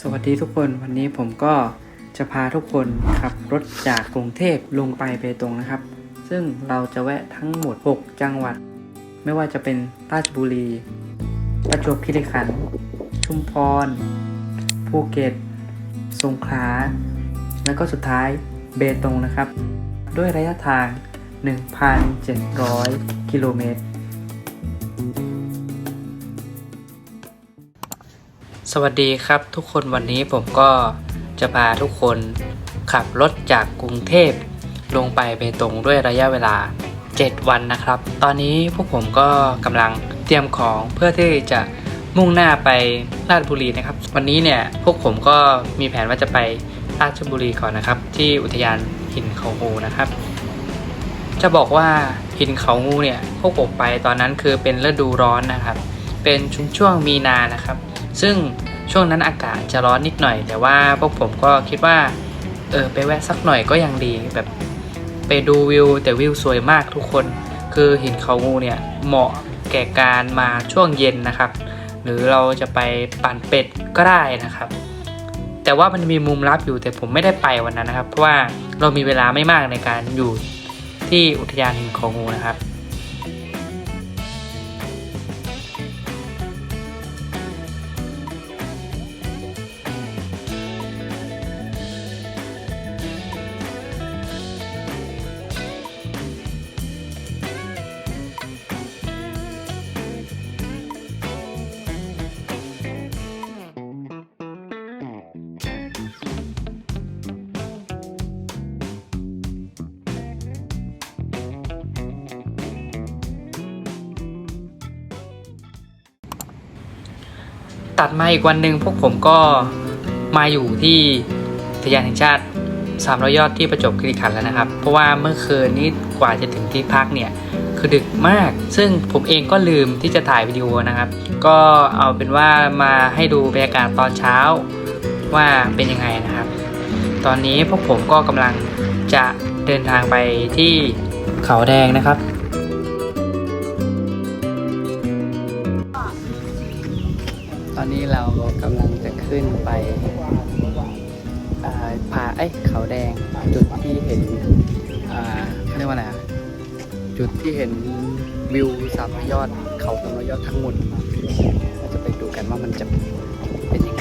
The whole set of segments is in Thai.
สวัสดีทุกคนวันนี้ผมก็จะพาทุกคนขับรถจากกรุงเทพลงไปเบตงนะครับ ซึ่งเราจะแวะทั้งหมด 6 จังหวัด ไม่ว่าจะเป็นราชบุรี ประจวบคีรีขันธ์ชุมพร ภูเก็ต สงขลา แล้วก็สุดท้ายเบตงนะครับ ด้วยระยะทาง 1,700 กิโลเมตร สวัสดีครับทุกคนวันนี้ผมก็จะพาทุกคนขับรถจากกรุงเทพลงไปเบตงด้วยระยะเวลา 7 วันนะครับ ตอนนี้พวกผมก็กำลังเตรียมของเพื่อที่จะมุ่งหน้าไปราชบุรีนะครับ วันนี้เนี่ยพวกผมก็มีแผนว่าจะไปราชบุรีก่อนนะครับ ที่อุทยานหินเขางูนะครับ จะบอกว่าหินเขางูเนี่ยพวกผมไปตอนนั้นคือเป็นฤดูร้อนนะครับ เป็นช่วงมีนานะครับ ซึ่งช่วงนั้นอากาศจะร้อนนิดหน่อย แต่ว่าพวกผมก็คิดว่า เออไปแวะสักหน่อยก็ยังดีแบบไปดูวิว แต่วิวสวยมากทุกคน คือหินเขางูเนี่ยเหมาะแก่การมาช่วงเย็นนะครับ หรือเราจะไปปั่นเป็ดก็ได้นะครับ แต่ว่ามันมีมุมลับอยู่แต่ผมไม่ได้ไปวันนั้นนะครับ เพราะว่าเรามีเวลาไม่มากในการอยู่ที่อุทยานหินเขางูนะครับ ตัดมาอีกวันหนึ่งพวกผมก็มาอยู่ที่ทยานแห่งชาติ300ยอดที่ประจบคีรีขันธ์แล้วนะครับ เพราะว่าเมื่อคืนนี้กว่าจะถึงที่พักเนี่ย คือดึกมาก ซึ่งผมเองก็ลืมที่จะถ่ายวิดีโอนะครับ ก็เอาเป็นว่ามาให้ดูบรรยากาศตอนเช้าว่าเป็นยังไงนะครับ ตอนนี้พวกผมก็กำลังจะเดินทางไปที่เขาแดงนะครับ ตอนนี้เรากำลังจะขึ้นไปอ่าผาเอ้ยเขาแดงจุดที่เห็นอ่าเขาเรียกว่าอะไรอะจุดที่เห็นวิวสามร้อยยอดเขาสามร้อยยอดทั้งหมดเราจะไปดูกันว่ามันจะเป็นยังไง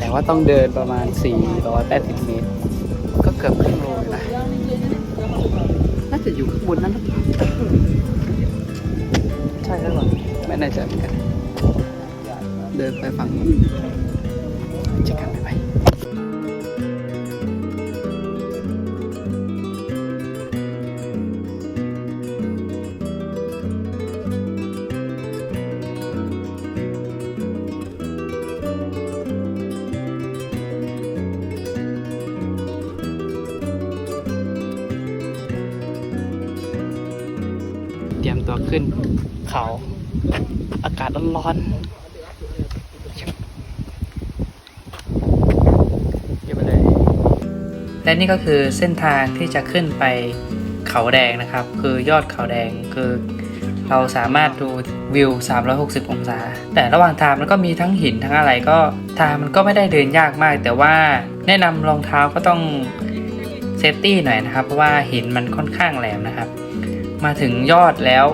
แต่ว่าต้องเดินประมาณ 480 เมตร ก็เกือบครึ่งโลเลยนะน่าจะอยู่ข้างบนนั้นหรือเปล่าใช่หรือเปล่าไม่แน่ใจเหมือนกัน เดินไปฝั่งนู้นจะกันไปไปเตรียมตัวขึ้นเขาอากาศร้อนๆ เดี๋ยวไปเลย และนี่ก็คือเส้นทางที่จะขึ้นไปเขาแดงนะครับ คือยอดเขาแดงคือเราสามารถดูวิว 360 องศา แต่ระหว่างทางมันก็มีทั้งหินทั้งอะไรก็ทางมันก็ไม่ได้เดินยากมาก แต่ว่าแนะนำรองเท้าก็ต้องเซฟตี้หน่อยนะครับ เพราะว่าหินมันค่อนข้างแหลมนะครับ มาถึงยอดแล้ว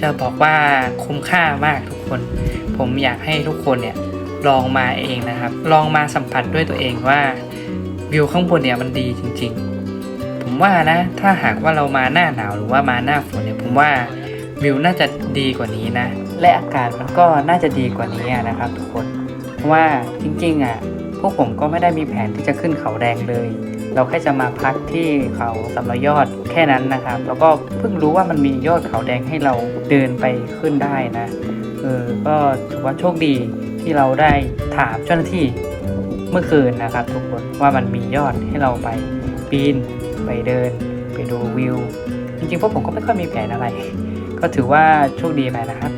จะบอกว่าคุ้มค่ามากทุกคน ผมอยากให้ทุกคนเนี่ยลองมาเองนะครับ ลองมาสัมผัสด้วยตัวเองว่า วิวข้างบนเนี่ยมันดีจริง ๆ ผมว่านะ ถ้าหากว่าเรามาหน้าหนาวหรือว่ามาหน้าฝนเนี่ยผมว่าวิวน่าจะดีกว่านี้นะ และอากาศมันก็น่าจะดีกว่านี้นะครับ ทุกคนเพราะว่าจริงๆอะพวกผมก็ไม่ได้มีแผนที่จะขึ้นเขาแดงเลย เราแค่จะมาพักที่เขาสำรยยอดแค่นั้นนะครับ แล้วก็เพิ่งรู้ว่ามันมียอดเขาแดงให้เราเดินไปขึ้นได้นะเออก็ถือว่าโชคดีที่เราได้ถามเจ้าหน้าที่ เมื่อคืนนะครับ ทุกคนว่ามันมียอดให้เราไปปีนไปเดิน ไปดูวิว จริงๆพวกผมก็ไม่ค่อยมีแผนอะไร ก็ถือว่าโชคดีไปนะครับ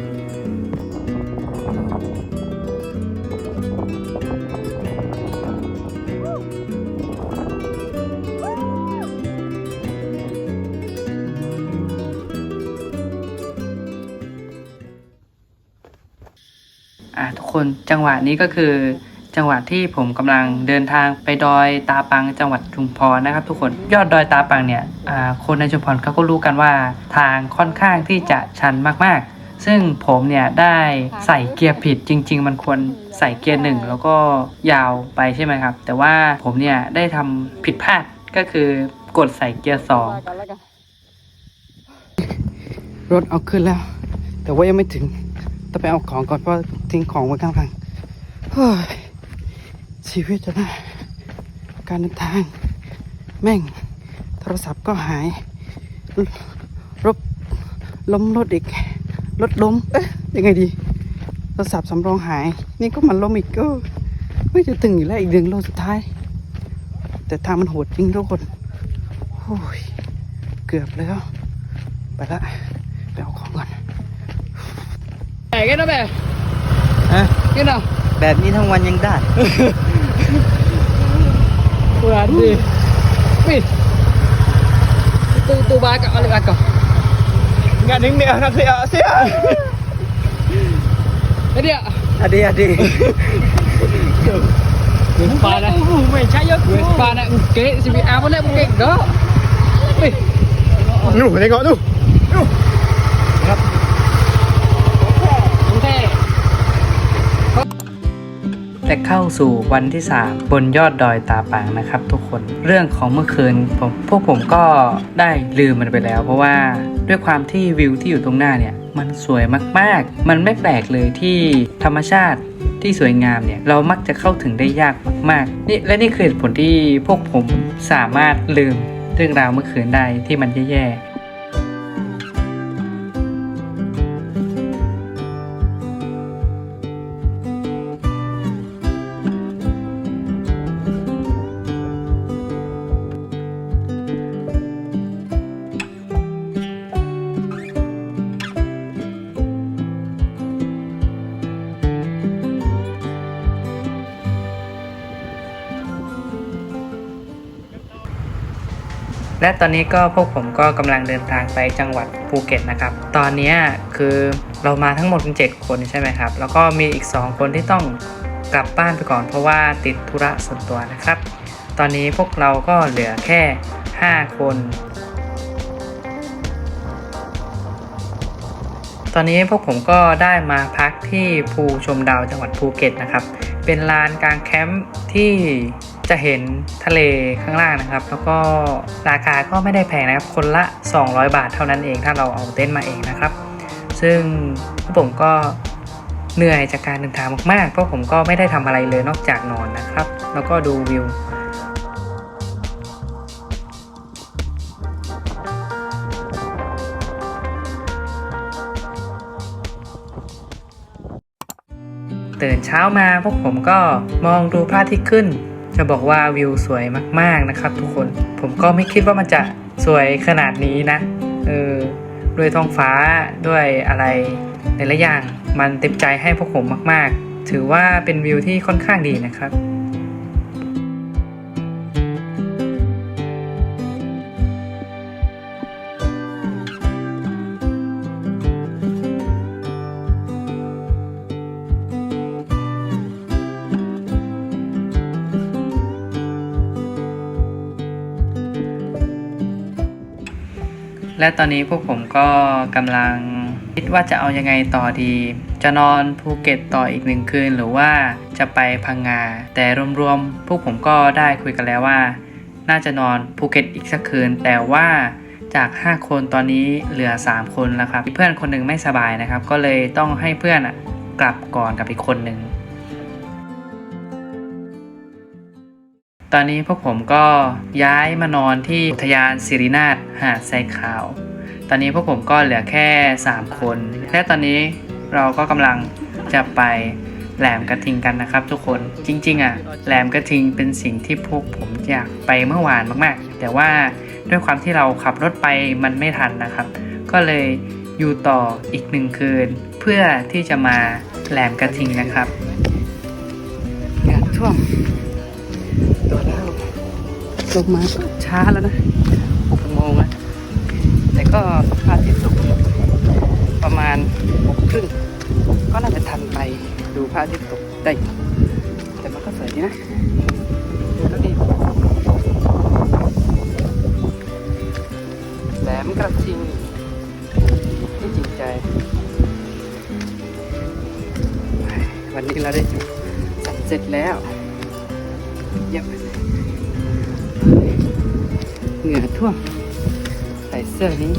อ่าทุกคนจังหวะนี้ก็คือ จังหวะที่ผมกำลังเดินทางไปดอยตาปังจังหวัดชุมพรนะครับ ทุกคนยอดดอยตาปังเนี่ยคนในชุมพรเขาก็รู้กันว่าทางค่อนข้างที่จะชันมากๆ ซึ่งผมเนี่ยได้ใส่เกียร์ผิดจริง ๆ มันควรใส่เกียร์หนึ่งแล้วก็ยาวไปใช่ไหมครับ แต่ว่าผมเนี่ยได้ทำผิดพลาดก็คือกดใส่เกียร์สองรถเอาขึ้นแล้ว แต่ว่ายังไม่ถึงต้องไปเอาของก่อนเพราะทิ้งของไว้ข้างทางเฮ้ย ชีวิตจะนะการเดินทาง แม่ง โทรศัพท์ก็หาย รถล้มรถอีก รถล้ม เอ๊ะยังไงดี โทรศัพท์สำรองหาย นี่ก็มันล้มอีกก็ ไม่จะถึงอยู่แล้วอีกหนึ่งโลสุดท้าย แต่ทางมันโหดจริงทุกคนโอ้ยเกือบแล้วไปละไปเอาของก่อนแบกกันนะแบกฮะกันนะแบบนี้ทั้งวันยังได้ aku lah tu Itu tu balik bakar Ingat ni ni lah nak siap siap Ada tak? Ada ada Wespa nak Wespa nak bukit Sibit air pun nak bukit. Kau Eh Nuh tengok tu. เข้าสู่วันที่ 3 บนยอดดอยตาปางนะครับ ทุกคนเรื่องของเมื่อคืนผมพวกผมก็ได้ลืมมันไปแล้ว เพราะว่าด้วยความที่วิวที่อยู่ตรงหน้าเนี่ยมันสวยมากๆ มันไม่แปลกเลยที่ธรรมชาติที่สวยงามเนี่ยเรามักจะเข้าถึงได้ยากมากๆนี่และนี่คือเหตุผลที่พวกผมสามารถลืมเรื่องราวเมื่อคืนได้ที่มันแย่ๆ และตอนนี้ก็พวกผมก็กำลังเดินทางไปจังหวัดภูเก็ตนะครับ ตอนนี้คือเรามาทั้งหมดเป็น7คนใช่ไหมครับ แล้วก็มีอีก 2 คนที่ต้องกลับบ้านไปก่อนเพราะว่าติดธุระส่วนตัวนะครับ ตอนนี้พวกเราก็เหลือแค่ 5 คน ตอนนี้พวกผมก็ได้มาพักที่ภูชมดาวจังหวัดภูเก็ตนะครับ เป็นลานกลางแคมป์ที่ จะเห็นทะเลข้างล่างนะครับ แล้วก็ราคาก็ไม่ได้แพงนะครับ คนละ 200 บาทเท่านั้นเองถ้าเราเอาเต็นท์มาเองนะครับ ซึ่งผมก็เหนื่อยจากการเดินทางมากๆ เพราะผมก็ไม่ได้ทำอะไรเลยนอกจากนอนนะครับ แล้วก็ดูวิวตื่นเช้ามาพวกผมก็มองดูพระอาทิตย์ขึ้น จะบอกว่าวิวสวยมาก ๆนะครับ ทุกคนผมก็ไม่คิดว่ามันจะสวยขนาดนี้นะเออด้วยท้องฟ้าด้วยอะไรหลายๆอย่างมันเต็มใจให้พวกผมมาก ๆ ถือว่าเป็นวิวที่ค่อนข้างดีนะครับ และตอนนี้พวกผมก็กำลังคิดว่าจะเอายังไงต่อดี จะนอนภูเก็ตต่ออีกหนึ่งคืน หรือว่าจะไปพังงา แต่รวมๆพวกผมก็ได้คุยกันแล้วว่า น่าจะนอนภูเก็ตอีกสักคืน แต่ว่าจาก 5 คนตอนนี้เหลือ 3 คนแล้วครับเพื่อนคนหนึ่งไม่สบายนะครับ ก็เลยต้องให้เพื่อนอะกลับก่อนกับอีกคนหนึ่ง ตอนนี้พวกผมก็ย้ายมานอนที่อุทยานสิรินาถหาดทรายขาว ตอนนี้พวกผมก็เหลือแค่ 3 คน และตอนนี้เราก็กำลังจะไปแหลมกระทิงกันนะครับ ทุกคนจริงๆอะแหลมกระทิงเป็นสิ่งที่พวกผมอยากไปเมื่อวานมากๆ แต่ว่าด้วยความที่เราขับรถไปมันไม่ทันนะครับ ก็เลยอยู่ต่ออีกหนึ่งคืน เพื่อที่จะมาแหลมกระทิงนะครับงาท่วม ตัวแล้วลงมาช้าแล้วนะหกโมงแล้วแต่ก็พระอาทิตย์ตกประมาณหกครึ่งก็น่าจะทันไปดูพระอาทิตย์ตกได้แต่มันก็สวยดีนะดินแล้วดีแหลมกระทิงที่จริงใจ วันนี้เราได้ดูสัตว์เสร็จแล้ว เยี่ยมเลยเหงื่อท่วมใส่เสื้อนี้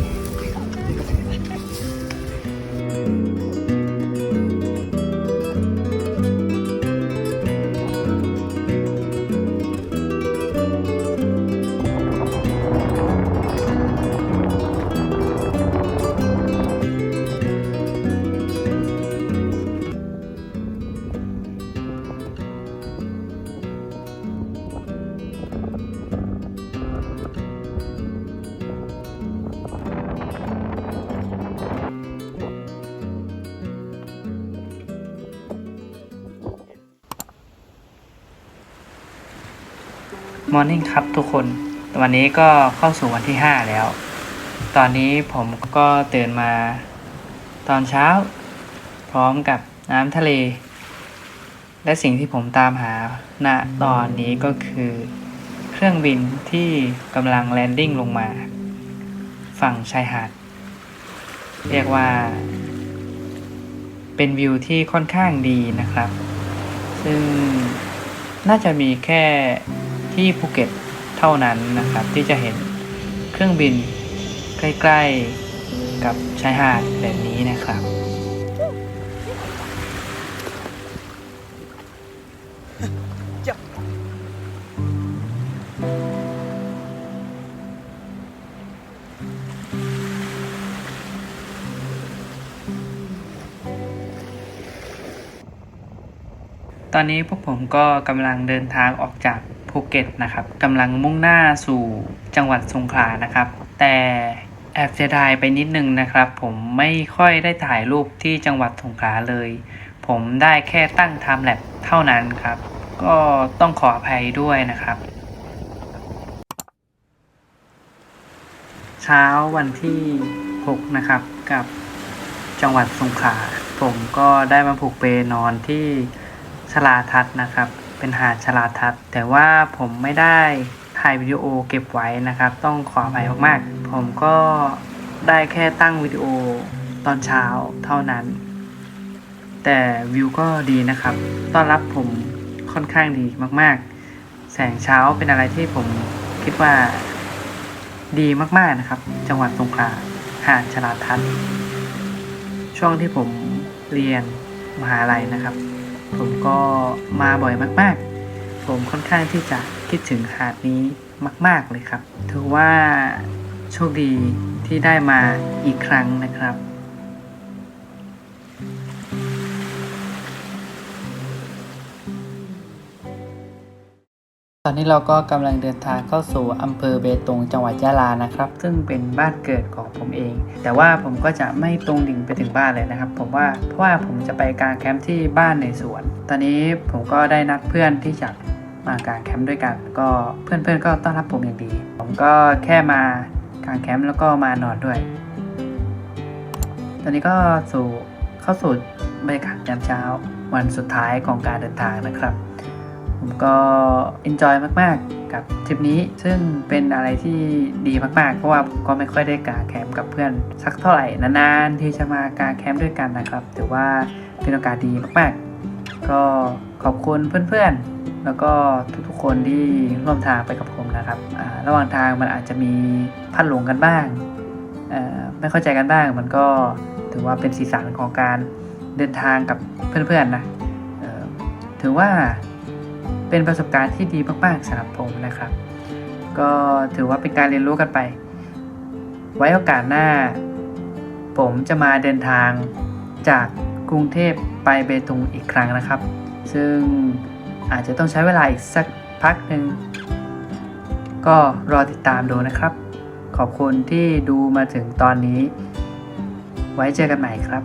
มอร์นิ่งครับทุกคน วันนี้ก็เข้าสู่วันที่ 5 แล้ว ตอนนี้ผมก็ตื่นมาตอนเช้า พร้อมกับน้ำทะเล และสิ่งที่ผมตามหาณตอนนี้ก็คือ เครื่องบินที่กำลังแลนดิ้งลงมา ฝั่งชายหาด เรียกว่า เป็นวิวที่ค่อนข้างดีนะครับ ซึ่งน่าจะมีแค่ ที่ภูเก็ตเท่านั้นนะครับ ที่จะเห็นเครื่องบินใกล้ๆกับชายหาดแบบนี้นะครับ ตอนนี้พวกผมก็กำลังเดินทางออกจาก ภูเก็ตนะครับกำลังมุ่งหน้าสู่จังหวัดสงขลานะครับ แต่แอบเสียดายไปนิดนึงนะครับ ผมไม่ค่อยได้ถ่ายรูปที่จังหวัดสงขลาเลย ผมได้แค่ตั้งไทม์แลปเท่านั้นครับ ก็ต้องขออภัยด้วยนะครับ เช้าวันที่ 6 นะครับกับจังหวัดสงขลาผมก็ได้มาผูกเปนอนที่ชลาทัศน์นะครับ เป็นหาดชลาทัศน์แต่ว่าผมไม่ได้ถ่ายวิดีโอเก็บไว้นะครับ ต้องขออภัยมากๆ ผมก็ได้แค่ตั้งวิดีโอตอนเช้าเท่านั้น แต่วิวก็ดีนะครับ ต้อนรับผมค่อนข้างดีมากๆ แสงเช้าเป็นอะไรที่ผมคิดว่าดีมากๆนะครับ จังหวัดสงขลาหาดชลาทัศน์ช่วงที่ผมเรียนมหาลัยนะครับ ผมก็มาบ่อยมากๆ ผมค่อนข้างที่จะคิดถึงหาดนี้มาก ๆเลยครับ ถือว่าโชคดีที่ได้มาอีกครั้งนะครับ ตอนนี้เราก็กำลังเดินทางเข้าสู่อำเภอเบตงจังหวัดยะลานะครับ ซึ่งเป็นบ้านเกิดของผมเอง แต่ว่าผมก็จะไม่ตรงดิ่งไปถึงบ้านเลยนะครับ ผมว่าเพราะว่าผมจะไปกางแคมป์ที่บ้านในสวน ตอนนี้ผมก็ได้นัดเพื่อนที่จะมากางแคมป์ด้วยกัน ก็เพื่อนๆก็ต้อนรับผมอย่างดี ผมก็แค่มากางแคมป์แล้วก็มานอนด้วย ตอนนี้ก็สู่เข้าสู่บรรยากาศยามเช้า วันสุดท้ายของการเดินทางนะครับ ผมก็เอนจอยมากๆ กับทริปนี้ซึ่งเป็นอะไรที่ดีมากๆ เพราะว่าผมก็ไม่ค่อยได้กาแคมป์กับเพื่อน สักเท่าไหร่นานๆที่จะมากาแคมป์ด้วยกันนะครับถือว่าเป็นโอกาสดีมากๆ ก็ขอบคุณเพื่อนๆ แล้วก็ทุกๆคนที่ร่วมทางไปกับผมนะครับระหว่างทางมันอาจจะมีพัดหลงกันบ้างไม่เข้าใจกันบ้างมันก็ถือว่าเป็นสีสันของการเดินทางกับเพื่อนๆนะถือว่า เป็นประสบการณ์ที่ดีมากๆสำหรับผมนะครับ ก็ถือว่าเป็นการเรียนรู้กันไป ไว้โอกาสหน้า ผมจะมาเดินทางจากกรุงเทพไปเบตงอีกครั้งนะครับ ซึ่งอาจจะต้องใช้เวลาอีกสักพักหนึ่งก็รอติดตามดูนะครับ ขอบคุณที่ดูมาถึงตอนนี้ ไว้เจอกันใหม่ครับ